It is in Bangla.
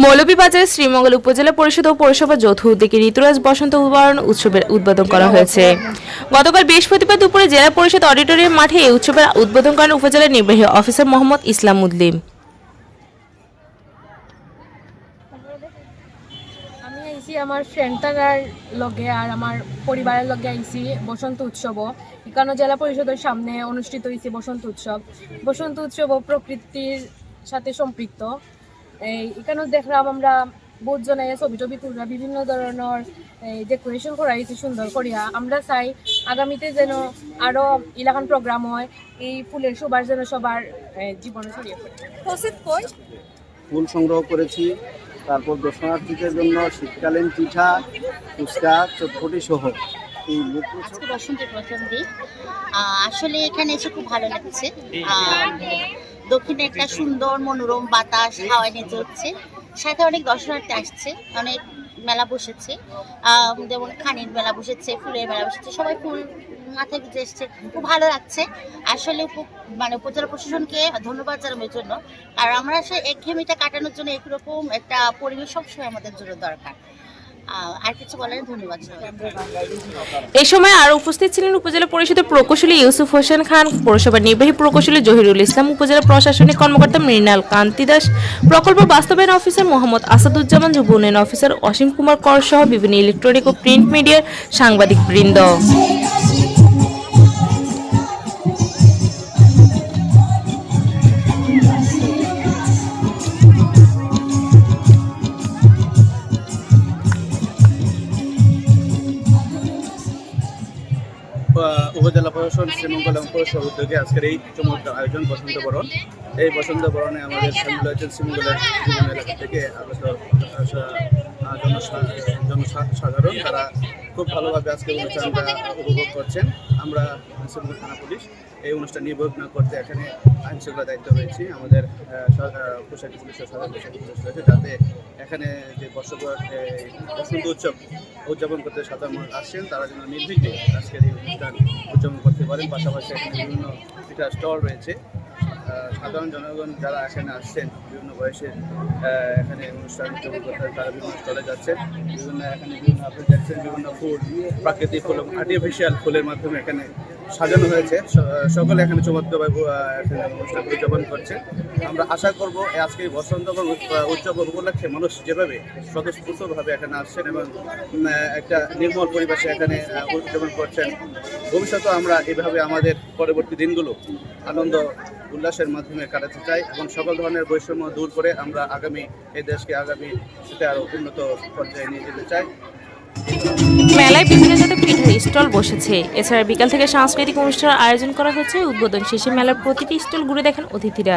মৌলভীবাজার শ্রীমঙ্গল উপজেলা পরিষদ ও পৌরসভা যৌথ উদ্যোগে ঋতুরাজ বসন্ত উদ্বোধন উৎসবের উদ্বোধন করা হয়েছে। গতকাল বৃহস্পতিবার দুপুরে জেলা পরিষদ অডিটোরিয়াম মাঠে এই উৎসবের উদ্বোধন করেন উপজেলা নির্বাহী অফিসার মোহাম্মদ ইসলাম উদ্দিন। আমার ফ্রেন্ডটার লগে আর আমার পরিবারের লগে আইছি বসন্ত উৎসব এখানে জেলা পরিষদের সামনে অনুষ্ঠিত হয়েছে বসন্ত উৎসব। বসন্ত উৎসব প্রকৃতির সাথে সম্পৃক্ত। এই এখানে দেখলাম আমরা বহুত জনে ছবি টবি তুলরা বিভিন্ন ধরনের ডেকোরেশন করা হয়েছে সুন্দর করিয়া। আমরা চাই আগামীতে যেন আরও ইলাকান প্রোগ্রাম হয় এই ফুলের সবার যেন সবার জীবনে ছড়িয়ে পড়ে। ফুল সংগ্রহ করেছি তারপর দর্শনার্থীদের জন্য শীতকালীন পিঠা ফুচকা চটপটি সহ। এই প্রথম আসলে এখানে এসে খুব ভালো লাগছে। দক্ষিণে একটা সুন্দর মনোরম বাতাস, হাওয়া নিয়ে চলছে। সাথে অনেক দর্শনার্থী আসছে, অনেক মেলা বসেছে। যেমন খানির মেলা বসেছে, ফুলের মেলা বসেছে, সবাই ফুল মাথায় গুঁজে এসছে। খুব ভালো লাগছে। আসলে মানে উপজেলা প্রশাসনকে ধন্যবাদ জানানোর জন্য। আর আমরা আসলে একঘেয়েমিটা কাটানোর জন্য এরকম একটা পরিবেশ সবসময় আমাদের জন্য দরকার। আর এই সময় আরও উপস্থিত ছিলেন উপজেলা পরিষদের প্রকৌশলী ইউসুফ হোসেন খান, পৌরসভার নির্বাহী প্রকৌশলী জহিরুল ইসলাম, উপজেলা প্রশাসনিক কর্মকর্তা মৃণাল কান্তি দাস, প্রকল্প বাস্তবায়ন অফিসার মোহাম্মদ আসাদুজ্জামান, যুব উন্নয়ন অফিসার অসীম কুমার কর সহ বিভিন্ন ইলেকট্রনিক ও প্রিন্ট মিডিয়ার সাংবাদিক বৃন্দ। উপজেলা প্রশাসন শ্রীমঙ্গল এবং পৌরসভা উদ্যোগে আজকের এই চমৎকার আয়োজন বসন্ত বরণ। এই বসন্ত বরণে আমাদের সামিল হয়েছেন শ্রীমঙ্গলের বিভিন্ন এলাকা থেকে জনসাধারণ। তারা খুব ভালোভাবে আজকে অনুষ্ঠানটা উপভোগ করছেন। আমরা শ্রীমঙ্গল থানা পুলিশ এই অনুষ্ঠান নির্বাহ না করতে এখানে আইন শৃঙ্খলা দায়িত্ব রয়েছে। আমাদের পোশাকি পুলিশের সাধারণ পোশাকি পুলিশ রয়েছে। যাতে এখানে যে বর্ষবর বসন্ত উৎসব উদযাপন করতে সাধারণ মানুষ আসছেন, তারা যেন নির্বিঘ্নে আজকের এই অনুষ্ঠান উদযাপন করতে পারেন। পাশাপাশি এখানে বিভিন্ন পিঠা স্টল রয়েছে সাধারণ জনগণ যারা এখানে আসছেন, বিভিন্ন বয়সের এখানে অনুষ্ঠান উদযাপন করতে তারা বিভিন্ন স্টলে যাচ্ছেন। বিভিন্ন এখানে বিভিন্ন আপনি দেখছেন, বিভিন্ন ফুল, প্রাকৃতিক ফুল এবং আর্টিফিশিয়াল ফুলের মাধ্যমে এখানে সাজানো হয়েছে। সকলে এখানে চমৎকারভাবে অনুষ্ঠান উদযাপন করছে। আমরা আশা করব আজকে বসন্ত এবং উৎ- উদযাপন উপলক্ষে মানুষ যেভাবে স্বতঃস্ফূর্তভাবে এখানে আসছেন এবং একটা নির্মল পরিবেশে এখানে উদযাপন করছেন ভবিষ্যতে আমরা এভাবে আমাদের পরবর্তী দিনগুলো আনন্দ, উল্লাসের মাধ্যমে কাটাতে চাই এবং সকল ধরনের বৈষম্য দূর করে আমরা আগামী, এই দেশকে আগামী সেটা আরও উন্নত পর্যায়ে নিয়ে যেতে চাই। মেলায় বিভিন্ন জাতের পিঠার স্টল বসেছে। এছাড়া বিকাল থেকে সাংস্কৃতিক অনুষ্ঠান আয়োজন করা হয়েছে। উদ্বোধন শেষে মেলার প্রতিটি স্টল ঘুরে দেখেন অতিথিরা।